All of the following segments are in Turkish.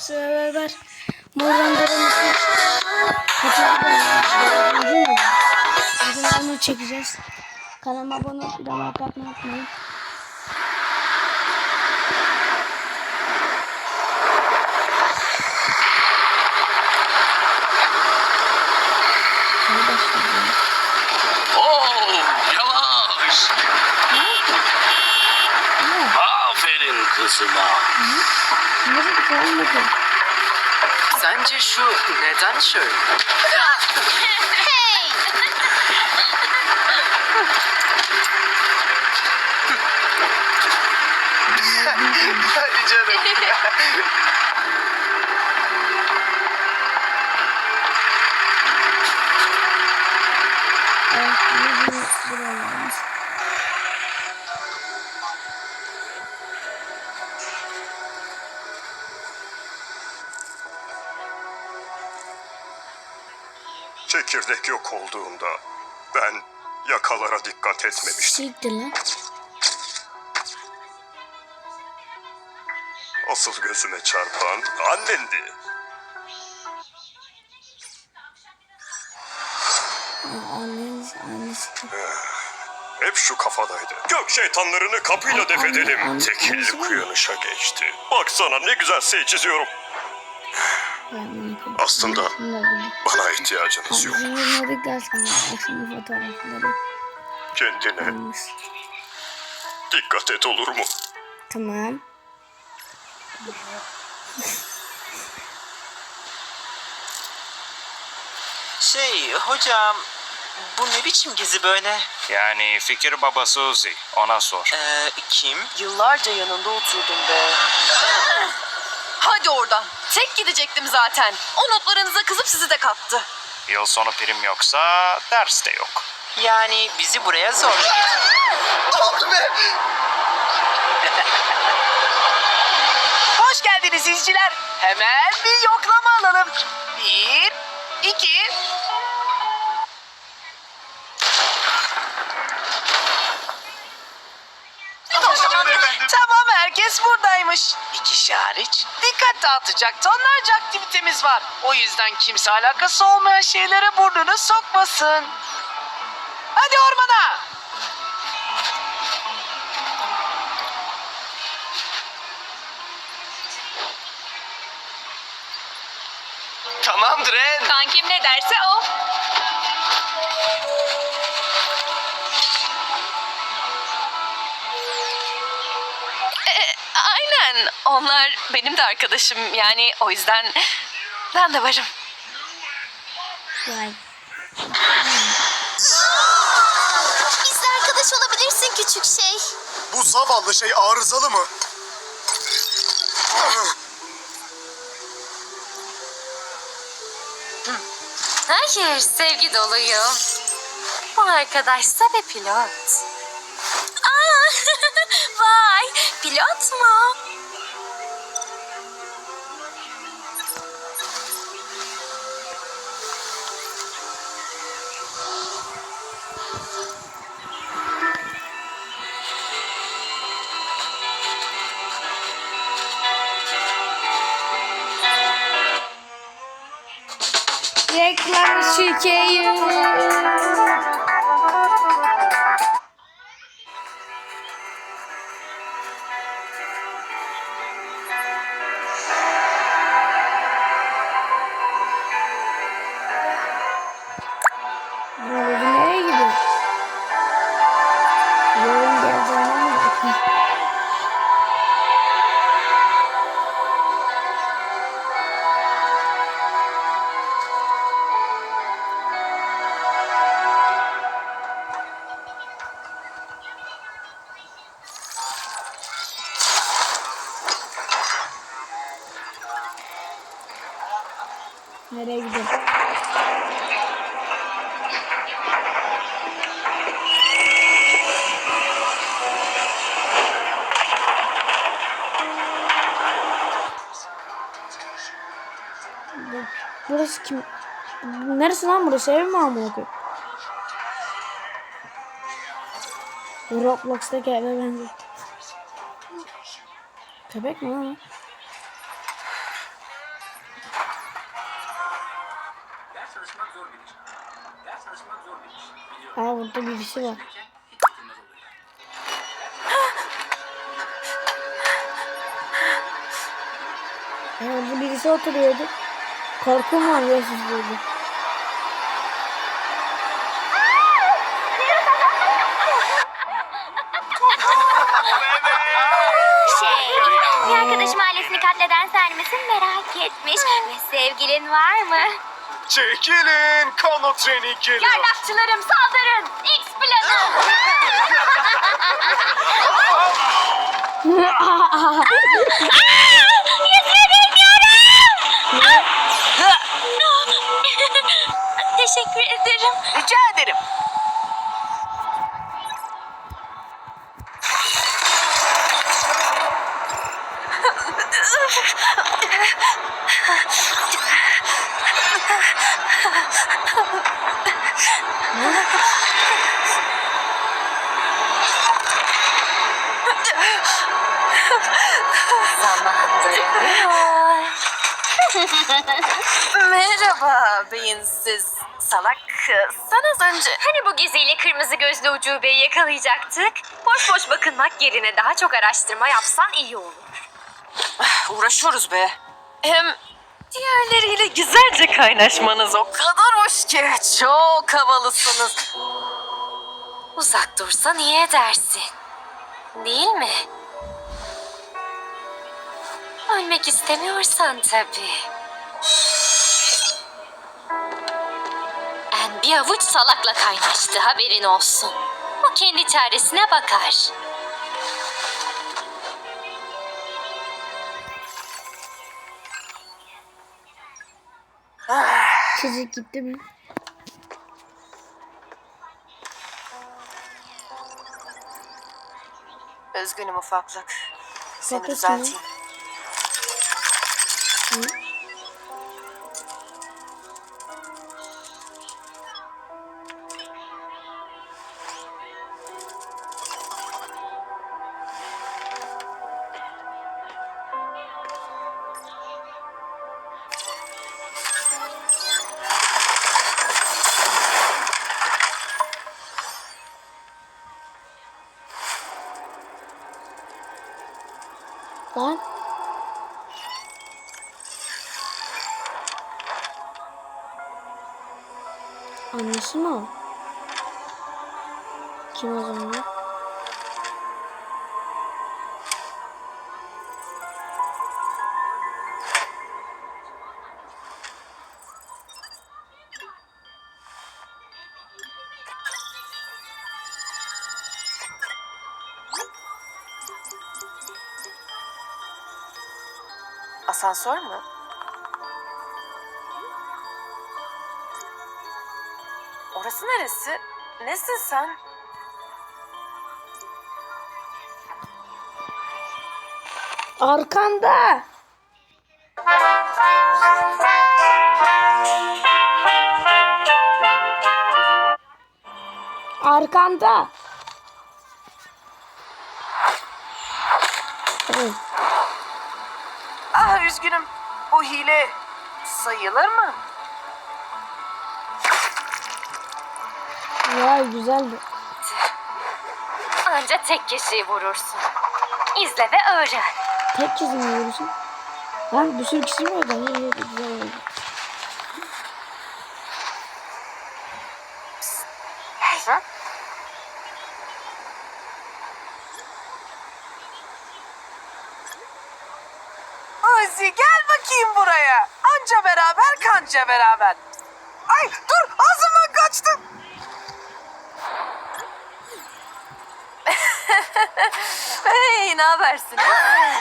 Roblox'la beraber Morgan Darı'nın kaçıncı bölümü? Dördüncü mü? Bugün onu çekeceğiz. Kanalıma abone olup bir like atmayı unutmayın. Hadi başlayalım. Nasıl bir şey olmadı? Sence şu neden şöyle? Hadi canım. Çekirdek yok olduğunda ben yakalara dikkat etmemiştim. Siktir lan. Asıl gözüme çarpan annendi. Anneniz, annesi. Hep şu kafadaydı. Gök şeytanlarını kapıyla def edelim. Tekilli kuyanışa geçti. Baksana ne güzel şey çiziyorum. Ben Aslında bana ihtiyacınız yok. Bizim yürümedik de aslında. Aslında fotoğrafları Kendine dikkat et olur mu? Tamam. Şey hocam bu ne biçim gezi böyle? Yani fikir babası Uzi. Ona sor. Ee, kim? Yıllarca yanında oturdum be. Hadi oradan. Tek gidecektim zaten. O notlarınıza kızıp sizi de kattı. Yıl sonu prim yoksa ders de yok. Yani bizi buraya zorla getirdi. Hoş geldiniz izciler. Hemen bir yoklama alalım. Bir, iki... Tamam herkes buradaymış. İki kişi hariç. Dikkat dağıtacak tonlarca aktivitemiz var. O yüzden kimse alakası olmayan şeylere burnunu sokmasın. Hadi ormana. Tamamdır En. Kankim ne derse o. Onlar benim de arkadaşım. Yani o yüzden ben de varım. Vay. Bizle arkadaş olabilirsin küçük şey. Bu zavallı şey arızalı mı? Hayır, sevgi doluyum. Bu arkadaşsa bir pilot. Aa, vay, pilot mu? you. Nereye gidiyor? Bu- Burası kim? Neresi lan burası? Ev mi amına koyayım? Roblox'taki eve benziyor. Köpek mi lan? Burada birisi var. Aa, burada birisi oturuyordu. Korkum var ya siz burada. Şey, bir arkadaşım ailesini katleden sen misin merak etmiş. Sevgilin var mı? Çekilin kanı treni geliyor. Yardakçılarım saldırın. X planı. Yüzme bilmiyorum. Teşekkür ederim. Rica ederim. Zaman dönüyor. Merhaba beyinsiz salak. Sen az önce... Hani bu geziyle kırmızı gözlü ucubeyi yakalayacaktık? Boş boş bakınmak yerine daha çok araştırma yapsan iyi olur. Uğraşıyoruz be. Hem diğerleriyle güzelce kaynaşmanız o kadar hoş ki. Çok havalısınız. Uzak dursan iyi edersin. Değil mi? Ölmek istemiyorsan tabii. En bir avuç salakla kaynaştı haberin olsun. O kendi çaresine bakar. Çocuk gitti mi? Üzgünüm ufaklık. Seni Ufaklık düzelteyim. mı? Lan. Annesi mi o? Kim o zaman? Asansör mü? Orası neresi? Nesin sen? Arkanda. Arkanda. Evet. Üzgünüm. Bu hile sayılır mı? Vay güzeldi. Anca tek kişiyi vurursun. İzle ve öğren. Tek kişi mi vurursun? Lan bir sürü kişi mi orada? İyi iyi güzel oldu. Ha? Uzi gel bakayım buraya. Anca beraber kanca beraber. Ay dur ağzımdan kaçtı. Hey ne habersin? Ne?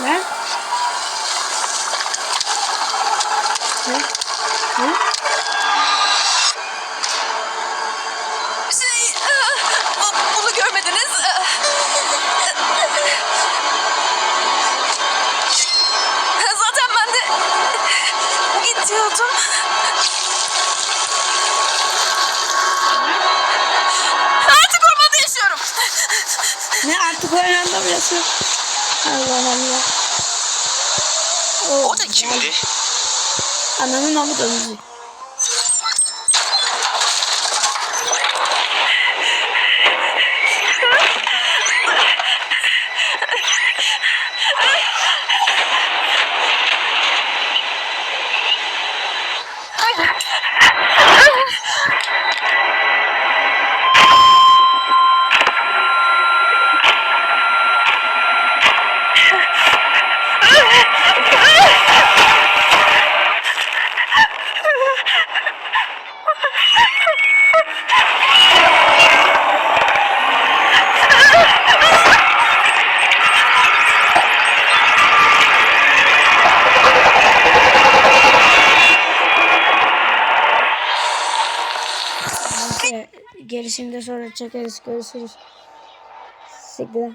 Ne? Ne artık oyun anlamıyorsun. Allah Allah. Oh, O da kimdi? Ananın amı da bizi. Çekeriz. Görüşürüz. Siktir.